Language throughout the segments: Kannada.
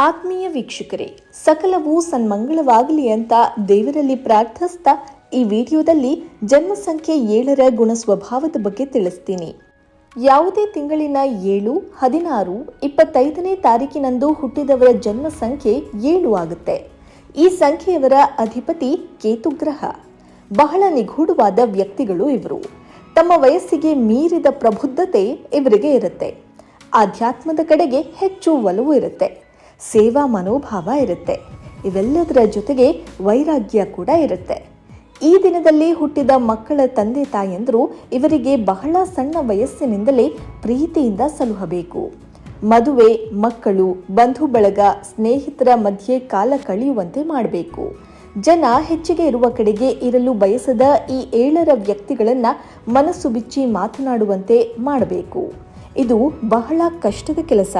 ಆತ್ಮೀಯ ವೀಕ್ಷಕರೇ, ಸಕಲವೂ ಸನ್ಮಂಗಳವಾಗಲಿ ಅಂತ ದೇವರಲ್ಲಿ ಪ್ರಾರ್ಥಿಸ್ತಾ ಈ ವಿಡಿಯೋದಲ್ಲಿ ಜನ್ಮ ಸಂಖ್ಯೆ ಏಳರ ಗುಣ ಸ್ವಭಾವದ ಬಗ್ಗೆ ತಿಳಿಸ್ತೀನಿ. ಯಾವುದೇ ತಿಂಗಳಿನ ಏಳು, ಹದಿನಾರು, ಇಪ್ಪತ್ತೈದನೇ ತಾರೀಕಿನಂದು ಹುಟ್ಟಿದವರ ಜನ್ಮ ಸಂಖ್ಯೆ ಏಳು ಆಗುತ್ತೆ. ಈ ಸಂಖ್ಯೆಯವರ ಅಧಿಪತಿ ಕೇತುಗ್ರಹ. ಬಹಳ ನಿಗೂಢವಾದ ವ್ಯಕ್ತಿಗಳು ಇವರು. ತಮ್ಮ ವಯಸ್ಸಿಗೆ ಮೀರಿದ ಪ್ರಬುದ್ಧತೆ ಇವರಿಗೆ ಇರುತ್ತೆ. ಆಧ್ಯಾತ್ಮದ ಕಡೆಗೆ ಹೆಚ್ಚು ಒಲವು ಇರುತ್ತೆ. ಸೇವಾ ಮನೋಭಾವ ಇರುತ್ತೆ. ಇವೆಲ್ಲದರ ಜೊತೆಗೆ ವೈರಾಗ್ಯ ಕೂಡ ಇರುತ್ತೆ. ಈ ದಿನದಲ್ಲಿ ಹುಟ್ಟಿದ ಮಕ್ಕಳ ತಂದೆ ತಾಯಂದರು ಇವರಿಗೆ ಬಹಳ ಸಣ್ಣ ವಯಸ್ಸಿನಿಂದಲೇ ಪ್ರೀತಿಯಿಂದ ಸಲುಹಬೇಕು. ಮದುವೆ, ಮಕ್ಕಳು, ಬಂಧು ಬಳಗ, ಸ್ನೇಹಿತರ ಮಧ್ಯೆ ಕಾಲ ಕಳೆಯುವಂತೆ ಮಾಡಬೇಕು. ಜನ ಹೆಚ್ಚಿಗೆ ಇರುವ ಕಡೆಗೆ ಇರಲು ಬಯಸದ ಈ ಏಳರ ವ್ಯಕ್ತಿಗಳನ್ನು ಮನಸ್ಸು ಬಿಚ್ಚಿ ಮಾತನಾಡುವಂತೆ ಮಾಡಬೇಕು. ಇದು ಬಹಳ ಕಷ್ಟದ ಕೆಲಸ.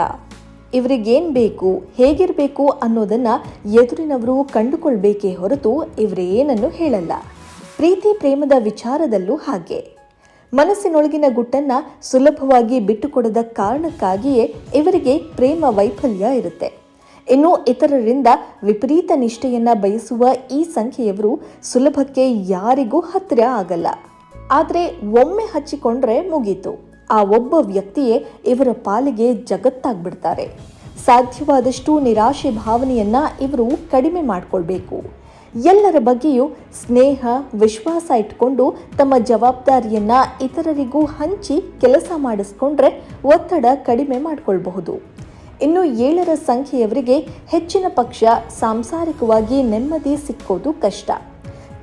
ಇವರಿಗೇನ್ ಬೇಕು, ಹೇಗಿರಬೇಕು ಅನ್ನೋದನ್ನ ಎದುರಿನವರು ಕಂಡುಕೊಳ್ಬೇಕೇ ಹೊರತು ಇವರೇನನ್ನು ಹೇಳಲ್ಲ. ಪ್ರೀತಿ ಪ್ರೇಮದ ವಿಚಾರದಲ್ಲೂ ಹಾಗೆ. ಮನಸ್ಸಿನೊಳಗಿನ ಗುಟ್ಟನ್ನ ಸುಲಭವಾಗಿ ಬಿಟ್ಟುಕೊಡದ ಕಾರಣಕ್ಕಾಗಿಯೇ ಇವರಿಗೆ ಪ್ರೇಮ ವೈಫಲ್ಯ ಇರುತ್ತೆ. ಇನ್ನು ಇತರರಿಂದ ವಿಪರೀತ ನಿಷ್ಠೆಯನ್ನ ಬಯಸುವ ಈ ಸಂಖ್ಯೆಯವರು ಸುಲಭಕ್ಕೆ ಯಾರಿಗೂ ಹತ್ತಿರ ಆಗಲ್ಲ. ಆದರೆ ಒಮ್ಮೆ ಹಚ್ಚಿಕೊಂಡ್ರೆ ಮುಗೀತು. ಆ ಒಬ್ಬ ವ್ಯಕ್ತಿಯೇ ಇವರ ಪಾಲಿಗೆ ಜಗತ್ತಾಗ್ಬಿಡ್ತಾರೆ. ಸಾಧ್ಯವಾದಷ್ಟು ನಿರಾಶೆ ಭಾವನೆಯನ್ನ ಇವರು ಕಡಿಮೆ ಮಾಡಿಕೊಳ್ಬೇಕು. ಎಲ್ಲರ ಬಗ್ಗೆಯೂ ಸ್ನೇಹ, ವಿಶ್ವಾಸ ಇಟ್ಕೊಂಡು ತಮ್ಮ ಜವಾಬ್ದಾರಿಯನ್ನ ಇತರರಿಗೂ ಹಂಚಿ ಕೆಲಸ ಮಾಡಿಸ್ಕೊಂಡ್ರೆ ಒತ್ತಡ ಕಡಿಮೆ ಮಾಡಿಕೊಳ್ಬಹುದು. ಇನ್ನು ಏಳರ ಸಂಖ್ಯೆಯವರಿಗೆ ಹೆಚ್ಚಿನ ಪಕ್ಷ ಸಾಂಸಾರಿಕವಾಗಿ ನೆಮ್ಮದಿ ಸಿಕ್ಕೋದು ಕಷ್ಟ.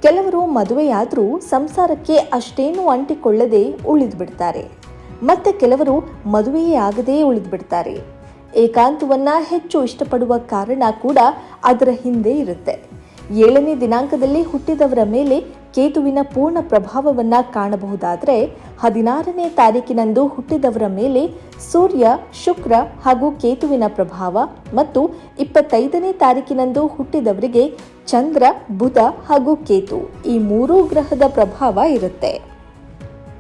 ಕೆಲವರು ಮದುವೆಯಾದರೂ ಸಂಸಾರಕ್ಕೆ ಅಷ್ಟೇನೂ ಅಂಟಿಕೊಳ್ಳದೆ ಉಳಿದು ಬಿಡ್ತಾರೆ ಮತ್ತೆ ಕೆಲವರು ಮದುವೆಯೇ ಆಗದೇ ಉಳಿದು ಏಕಾಂತವನ್ನು ಏಕಾಂತವನ್ನ ಹೆಚ್ಚು ಇಷ್ಟಪಡುವ ಕಾರಣ ಕೂಡ ಅದರ ಹಿಂದೆ ಇರುತ್ತೆ. ಏಳನೇ ದಿನಾಂಕದಲ್ಲಿ ಹುಟ್ಟಿದವರ ಮೇಲೆ ಕೇತುವಿನ ಪೂರ್ಣ ಪ್ರಭಾವವನ್ನ ಕಾಣಬಹುದಾದರೆ ಹದಿನಾರನೇ ತಾರೀಕಿನಂದು ಹುಟ್ಟಿದವರ ಮೇಲೆ ಸೂರ್ಯ, ಶುಕ್ರ ಹಾಗೂ ಕೇತುವಿನ ಪ್ರಭಾವ ಮತ್ತು ಇಪ್ಪತ್ತೈದನೇ ತಾರೀಕಿನಂದು ಹುಟ್ಟಿದವರಿಗೆ ಚಂದ್ರ, ಬುಧ ಹಾಗೂ ಕೇತು ಈ ಮೂರೂ ಗ್ರಹದ ಪ್ರಭಾವ ಇರುತ್ತೆ.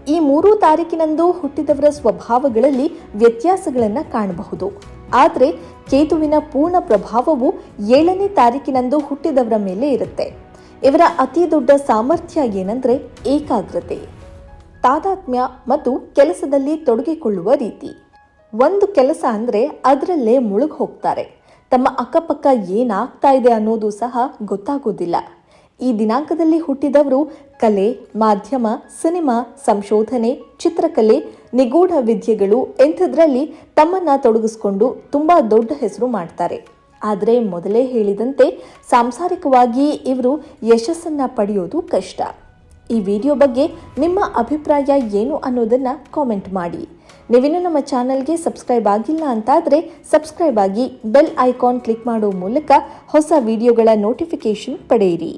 ಈ ಮೂರೂ ತಾರೀಕಿನಂದು ಹುಟ್ಟಿದವರ ಸ್ವಭಾವಗಳಲ್ಲಿ ವ್ಯತ್ಯಾಸಗಳನ್ನು ಕಾಣಬಹುದು. ಆದರೆ ಕೇತುವಿನ ಪೂರ್ಣ ಪ್ರಭಾವವು ಏಳನೇ ತಾರೀಕಿನಂದು ಹುಟ್ಟಿದವರ ಮೇಲೆ ಇರುತ್ತೆ. ಇವರ ಅತಿ ದೊಡ್ಡ ಸಾಮರ್ಥ್ಯ ಏನಂದ್ರೆ ಏಕಾಗ್ರತೆ. ತಾದಾತ್ಮ್ಯ ಮತ್ತು ಕೆಲಸದಲ್ಲಿ ತೊಡಗಿಕೊಳ್ಳುವ ರೀತಿ. ಒಂದು ಕೆಲಸ ಅಂದ್ರೆ ಅದರಲ್ಲೇ ಮುಳುಗ್ ಹೋಗ್ತಾರೆ ತಮ್ಮ ಅಕ್ಕಪಕ್ಕ ಏನಾಗ್ತಾ ಇದೆ ಅನ್ನೋದು ಸಹ ಗೊತ್ತಾಗೋದಿಲ್ಲ. ಈ ದಿನಾಂಕದಲ್ಲಿ ಹುಟ್ಟಿದವರು ಕಲೆ, ಮಾಧ್ಯಮ, ಸಿನಿಮಾ, ಸಂಶೋಧನೆ, ಚಿತ್ರಕಲೆ, ನಿಗೂಢ ವಿದ್ಯೆಗಳು ಎಂಥದ್ರಲ್ಲಿ ತಮ್ಮನ್ನ ತೊಡಗಿಸ್ಕೊಂಡು ತುಂಬಾ ದೊಡ್ಡ ಹೆಸರು ಮಾಡ್ತಾರೆ. ಆದರೆ ಮೊದಲೇ ಹೇಳಿದಂತೆ ಸಾಂಸಾರಿಕವಾಗಿ ಇವರು ಯಶಸ್ಸನ್ನ ಪಡೆಯೋದು ಕಷ್ಟ. ಈ ವಿಡಿಯೋ ಬಗ್ಗೆ ನಿಮ್ಮ ಅಭಿಪ್ರಾಯ ಏನು ಅನ್ನೋದನ್ನ ಕಾಮೆಂಟ್ ಮಾಡಿ. ನೀವಿನ್ನೂ ನಮ್ಮ ಚಾನಲ್ಗೆ ಸಬ್ಸ್ಕ್ರೈಬ್ ಆಗಿಲ್ಲ ಅಂತಾದರೆ ಸಬ್ಸ್ಕ್ರೈಬ್ ಆಗಿ ಬೆಲ್ ಐಕಾನ್ ಕ್ಲಿಕ್ ಮಾಡೋ ಮೂಲಕ ಹೊಸ ವಿಡಿಯೋಗಳ ನೋಟಿಫಿಕೇಶನ್ ಪಡೆಯಿರಿ.